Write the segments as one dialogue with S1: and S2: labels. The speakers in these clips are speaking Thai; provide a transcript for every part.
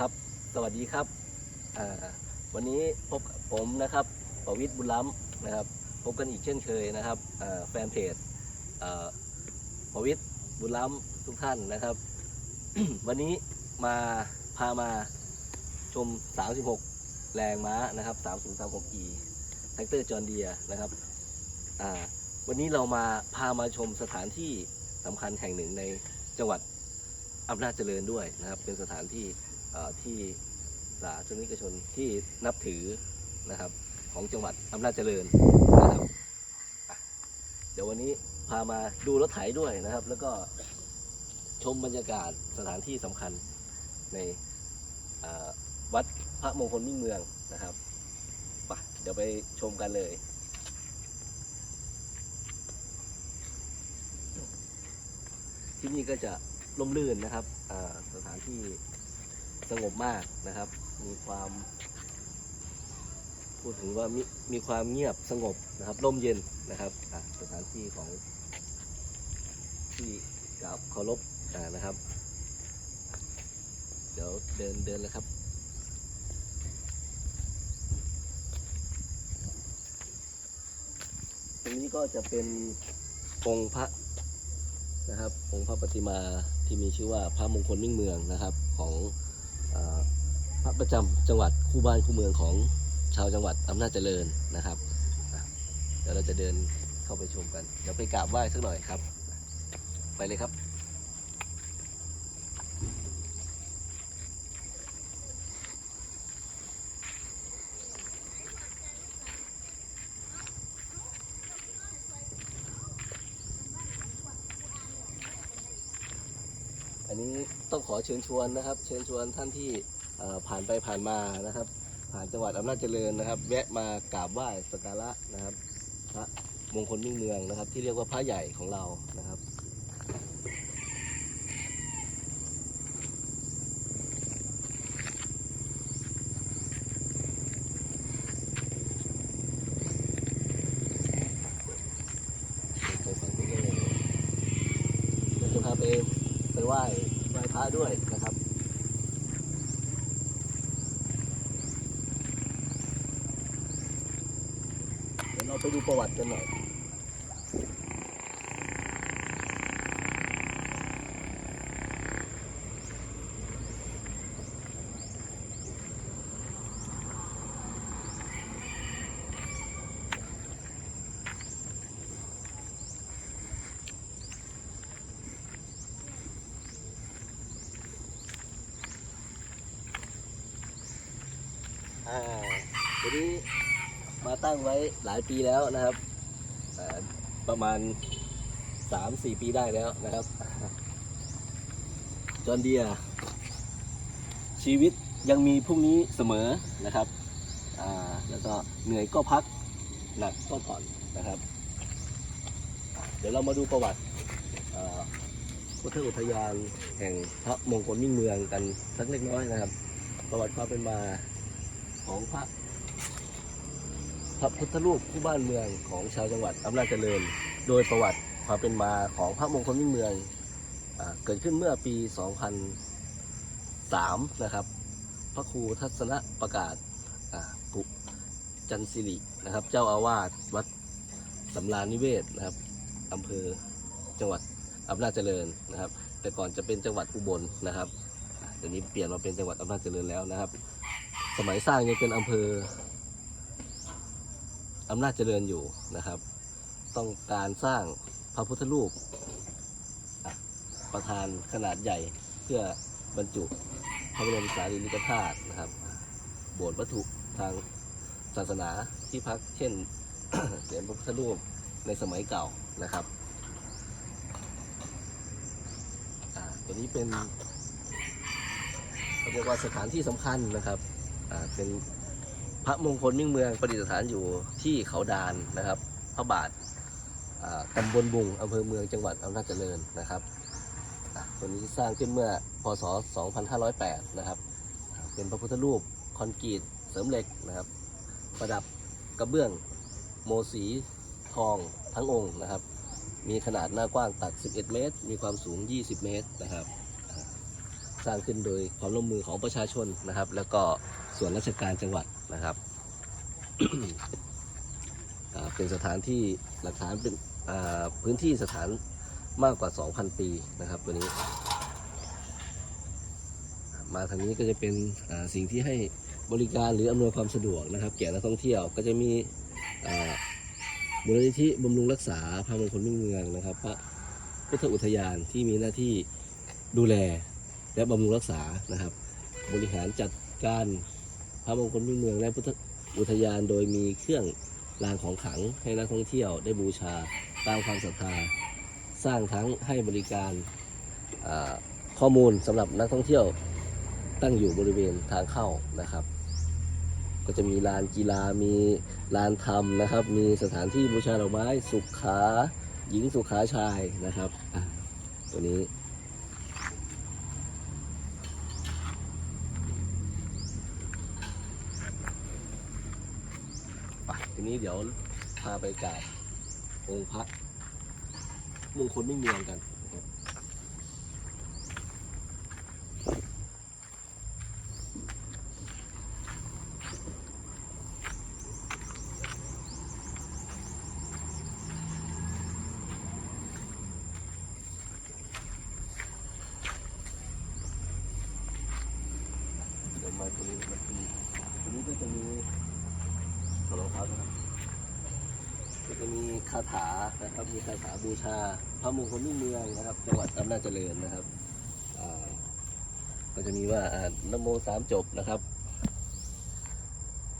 S1: ครับ สวัสดีครับ วันนี้พบผมนะครับประวิทย์บุญล้ำนะครับ พบกันอีกเช่นเคยนะครับแฟนเพจประวิทย์บุญล้ำทุกท่านนะครับ วันนี้มาพามาชม 36 แรงม้านะครับ 3036e แท็กเตอร์จอห์นเดียนะครับวันนี้เรามาพามาชมสถานที่สำคัญแห่งหนึ่งในจังหวัดอำนาจเจริญด้วยนะครับ เป็นสถานที่ ที่สาธารณิกชนที่นับถือนะครับของจังหวัดอำนาจเจริญนะครับเดี๋ยววันนี้พามาดูรถไถด้วยนะครับ แล้วก็ชมบรรยากาศสถานที่สำคัญในวัดพระมงคลมิ่งเมืองนะครับไปเดี๋ยวไปชมกันเลยที่นี่ก็จะร่มรื่นนะครับสถานที่ สงบมากนะครับ มีความ พูดถึงว่ามีมีความเงียบสงบนะครับร่มเย็นนะครับสถานที่ของที่กราบเคารพนะครับ เดี๋ยวเดินเดินเลยครับตรงนี้ก็จะเป็นองค์พระนะครับองค์พระปฏิมาที่มีชื่อว่าพระมงคลมิ่งเมืองนะครับของ พระประจำจังหวัดคู่บ้านคู่เมืองของชาวจังหวัดอำนาจเจริญนะครับเดี๋ยวเราจะเดินเข้าไปชมกัน เดี๋ยวไปกราบไหว้สักหน่อยครับ ไปเลยครับอันนี้ต้องขอเชิญชวนนะครับ เชิญชวนท่านที่ ผ่านไปผ่านมานะครับ ผ่านจังหวัดอำนาจเจริญนะครับ แวะมากราบไหว้สักการะนะครับ พระมงคลมิ่งเมืองนะครับ ที่เรียกว่าพระใหญ่ของเรานะครับไปฝั่งนี้เลยเดี๋ยวจะพาไปไปไหว้ไหว้พระด้วยนะครับ เดี๋ยวเรา ไปดูประวัติกันหน่อยอ่าทีนี้ มาตั้งไว้หลายปีแล้วนะครับ ประมาณสามสี่ปีได้แล้วนะครับ จอนเดีย ชีวิตยังมีพรุ่งนี้เสมอนะครับ แล้วก็เหนื่อยก็พัก หนักก็ผ่อนนะครับ เดี๋ยวเรามาดูประวัติพุทธอุทยานแห่งพระมงคลมิ่งเมืองกันสักเล็กน้อยนะครับ ประวัติความเป็นมาของพระ พระพุทธรูปคู่บ้านเมืองของชาวจังหวัดอำนาจเจริญ โดยประวัติความเป็นมาของพระมงคลมิ่งเมืองอเกิดขึ้นเมื่อปี 2003 นะครับ พระครูทัศนประกาศปุจันสิรินะครับ เจ้าอาวาสวัดสำราญนิเวศนะครับอำเภอจังหวัดอำนาจเจริญนะครับ แต่ก่อนจะเป็นจังหวัดอุบลนะครับเดี๋ยวนี้เปลี่ยนมาเป็นจังหวัดอำนาจเจริญแล้วนะครับ สมัยสร้างยังเป็นอำเภอ อำนาจเจริญอยู่นะครับ ต้องการสร้างพระพุทธรูปประธานขนาดใหญ่เพื่อบรรจุพระบรมสารีริกธาตุนะครับ โบสถ์วัตถุทางศาสนาที่พักเช่นเหรียญพระพุทธรูปในสมัยเก่านะครับอ่าตัวนี้เป็นเรียกว่าสถานที่สำคัญนะครับอ่าเป็น ระมงคลมิ่งเมืองประดิษฐานอยู่ที่เขาดานนะครับ พระบาทตำบลบุงอำเภอเมืองจังหวัดอำนาจเจริญนะครับอ่าตัวนี้สร้างขึ้นเมื่อพศ 2508 นะครับ เป็นพระพุทธรูปคอนกรีตเสริมเหล็กนะครับ ประดับกระเบื้องโมสีทองทั้งองค์นะครับ มีขนาดหน้ากว้างตัก 11 เมตร มีความสูง 20 เมตรนะครับ สร้างขึ้นโดยความร่วมมือของประชาชนนะครับ แล้วก็ ส่วนราชการจังหวัดนะครับ เป็นสถานที่หลักฐานเป็นพื้นที่สถานมากกว่า 2,000 ปีนะครับตัวนี้ มาทางนี้ก็จะเป็นสิ่งที่ให้บริการหรืออำนวยความสะดวกนะครับ แก่นักท่องเที่ยวก็จะมีมูลนิธิบำรุงรักษาพระมงคลมิ่งเมืองนะครับพระพุทธอุทยานที่มีหน้าที่ดูแลและบำรุงรักษานะครับ บริหารจัดการ พระมงคลมิ่งเมืองและพุทธอุทยานโดยมีเครื่องรางของขลังให้นักท่องเที่ยวได้บูชาตามความศรัทธา สร้างทั้งให้บริการข้อมูลสำหรับนักท่องเที่ยวตั้งอยู่บริเวณทางเข้านะครับ ก็จะมีลานกีฬามีลานธรรมนะครับ มีสถานที่บูชาดอกไม้สุขาหญิงสุขาชายนะครับอะตัวนี้ ไปที นี้เดี๋ยวพาไปกราบองค์พระมงคลไม่เมืองกันนะครับ เดี๋ยวมาตรงนี้มันเป็นตรงนี้ก็จะมีถอดรองเท้านะครับก็จะมีคาถานะครับมีคาถาบูชา พระมงคลมิ่งเมืองนะครับ จังหวัดอำนาจเจริญนะครับก็จะมีว่านโมสามจบนะครับ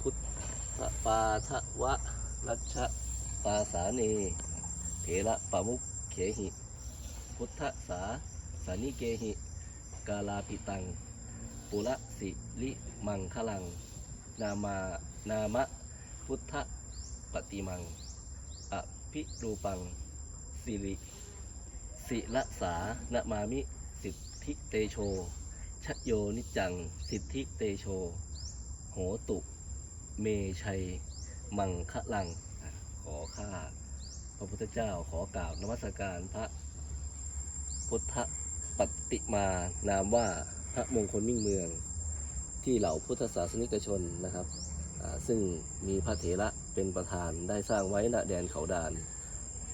S1: พุทธปาทะวะรัชชะปาสาเนเถระปะมุขเขหิ พุทธสาสานิเกหิ กาลาปิตัง ปุระสิลิมังคลัง นามานามะพุทธปฏิมัง อภิรูปัง สิริ สิละสานมามิ สิทธิเตโช ชโยนิจัง สิทธิเตโช โหตุ เมชัย มังคะลัง ขอข้าพระพุทธเจ้าขอกล่าวนมัสการพระพุทธปฏิมานามว่าพระมงคลมิ่งเมือง ที่เหล่าพุทธศาสนิกชนนะครับ ซึ่งมีพระเถระเป็นประธานได้สร้างไว้ณแดนเขาดาน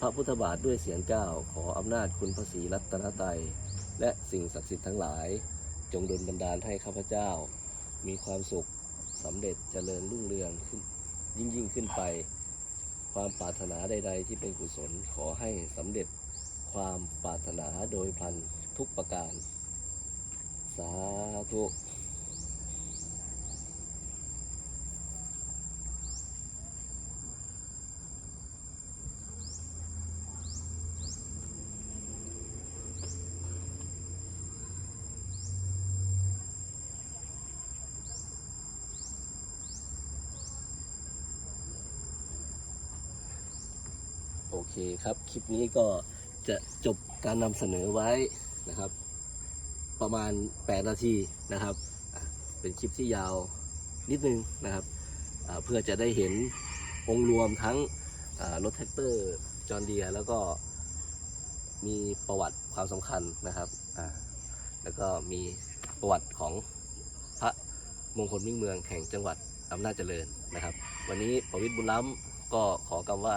S1: พระพุทธบาทด้วยเสียงก้าวขออำนาจคุณพระศรีรัตนตรัยและสิ่งศักดิ์สิทธิ์ทั้งหลาย จงดลบันดาลให้ข้าพเจ้า มีความสุขสำเร็จเจริญรุ่งเรืองขึ้นยิ่งยิ่งขึ้นไป ความปรารถนาใด ๆ ที่เป็นกุศลขอให้สำเร็จความปรารถนาโดยพลันทุกประการ สาธุ โอเคครับ คลิปนี้ก็จะจบการนำเสนอไว้นะครับ ประมาณ 8 นาทีนะครับ เป็นคลิปที่ยาวนิดนึงนะครับ เพื่อจะได้เห็นองค์รวมทั้งรถแท็กเตอร์จอห์นเดียแล้วก็มีประวัติความสำคัญนะครับ แล้วก็มีประวัติของพระมงคลมิ่งเมืองแห่งจังหวัดอำนาจเจริญนะครับ วันนี้ประวิตรบุญล้ำก็ขอกำว่า